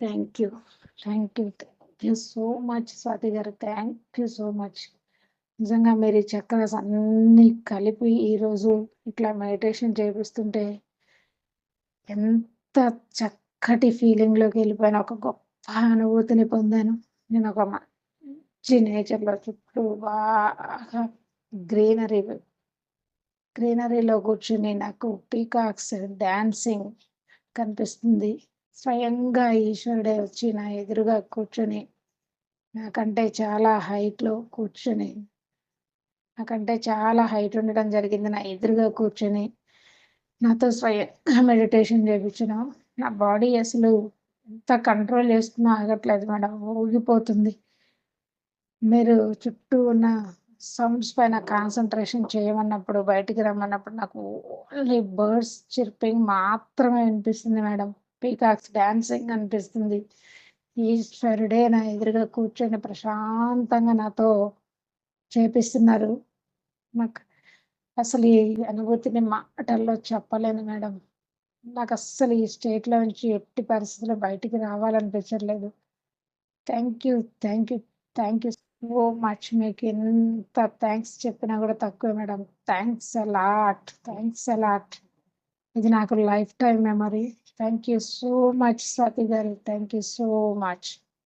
Thank you. Thank you. Thank you so much Swathi garu. Thank you so much. నిజంగా మీరు చక్కగా chakras అన్నీ కలిపి ఈరోజు ఇట్లా మెడిటేషన్ చేపిస్తుంటే ఎంత చక్కటి ఫీలింగ్‌లోకి వెళ్ళిపోయిన ఒక గొప్ప అనుభూతిని పొందాను. నేను ఒక మంచి నేచర్‌లో చుట్టూ బాగా గ్రీనరీ గ్రీనరీలో కూర్చుని నాకు పీకాక్స్ డ్యాన్సింగ్ కనిపిస్తుంది. స్వయంగా ఈశ్వరుడే వచ్చి నా ఎదురుగా కూర్చొని నాకంటే చాలా హైట్‌లో కూర్చొని నాకంటే చాలా హైట్ ఉండడం జరిగింది. నా ఎదురుగా కూర్చొని నాతో స్వయంగా మెడిటేషన్ చేపించడం. నా బాడీ అసలు ఎంత కంట్రోల్ చేసుకున్నా ఆగట్లేదు మేడం. ఊగిపోతుంది. మీరు చుట్టూ ఉన్న సౌండ్స్ పైన కాన్సన్ట్రేషన్ చేయమన్నప్పుడు, బయటికి రమ్మన్నప్పుడు నాకు ఓన్లీ బర్డ్స్ చిర్పింగ్ మాత్రమే వినిపిస్తుంది మేడం. పీకాక్స్ డాన్సింగ్ అనిపిస్తుంది. ఈశ్వరుడే నా ఎదురుగా కూర్చొని ప్రశాంతంగా నాతో చేపిస్తున్నారు. నాకు అసలు ఈ అనుభూతిని మాటల్లో చెప్పలేను మేడం. నాకు అస్సలు ఈ స్టేట్‌లో నుంచి ఎట్టి పరిస్థితిలో బయటికి రావాలనిపించట్లేదు. Thank you. Thank you. Thank you so much. మీకు ఎంత థ్యాంక్స్ చెప్పినా కూడా తక్కువే madam. Thanks a lot thanks a lot ఇది నాకు life time memory. Thank you so much Swathi garu. Thank you so much.